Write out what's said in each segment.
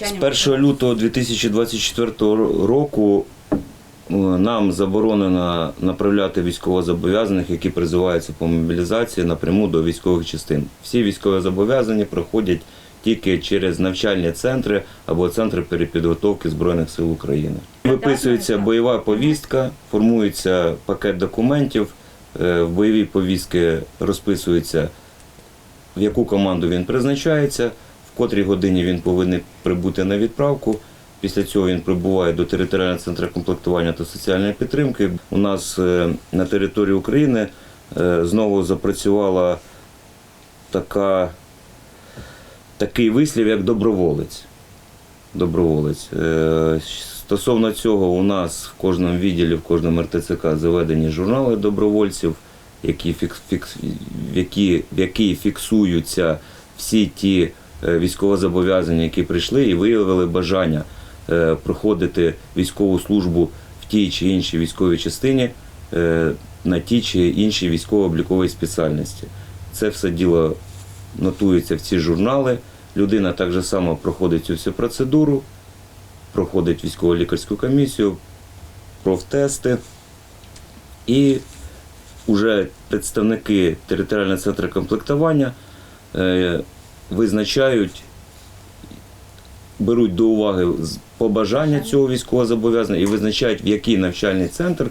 З 1 лютого 2024 року е, нам заборонено направляти військовозобов'язаних, які призиваються по мобілізації напряму до військових частин. Всі військові зобов'язані проходять тільки через навчальні центри або центри перепідготовки Збройних сил України. Виписується бойова повістка, формується пакет документів. е, В бойовій повістки розписується, в яку команду він призначається, котрій годині він повинен прибути на відправку. Після цього він прибуває до територіального центру комплектування та соціальної підтримки. У нас е, на території України е, знову запрацювала така, такий вислів, як доброволець. Доброволець. Е, Стосовно цього, у нас в кожному відділі, в кожному РТЦК заведені журнали добровольців, які, фікс, фікс, які, які фіксуються всі ті військовозобов'язані, які прийшли і виявили бажання е, проходити військову службу в тій чи іншій військовій частині е, на тій чи іншій військово-обліковій спеціальності. Це все діло нотується в ці журнали. Людина так же само проходить цю всю процедуру, проходить військово-лікарську комісію, профтести. І вже представники територіального центру комплектування е, визначають, беруть до уваги побажання цього військовозобов'язаного і визначають, в який навчальний центр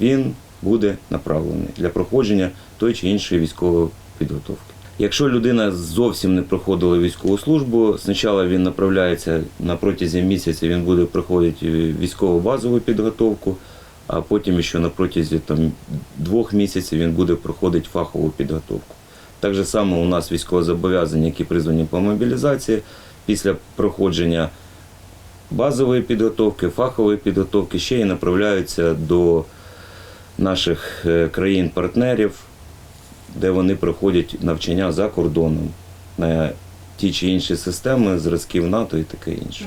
він буде направлений для проходження той чи іншої військової підготовки. Якщо людина зовсім не проходила військову службу, спочатку він направляється на протязі місяця, він буде проходити військово базову підготовку, а потім ще на протязі там, двох місяців він буде проходити фахову підготовку. Так же само у нас військовозобов'язані, які призвані по мобілізації, після проходження базової підготовки, фахової підготовки ще й направляються до наших е, країн-партнерів, де вони проходять навчання за кордоном на ті чи інші системи, зразків НАТО і таке інше.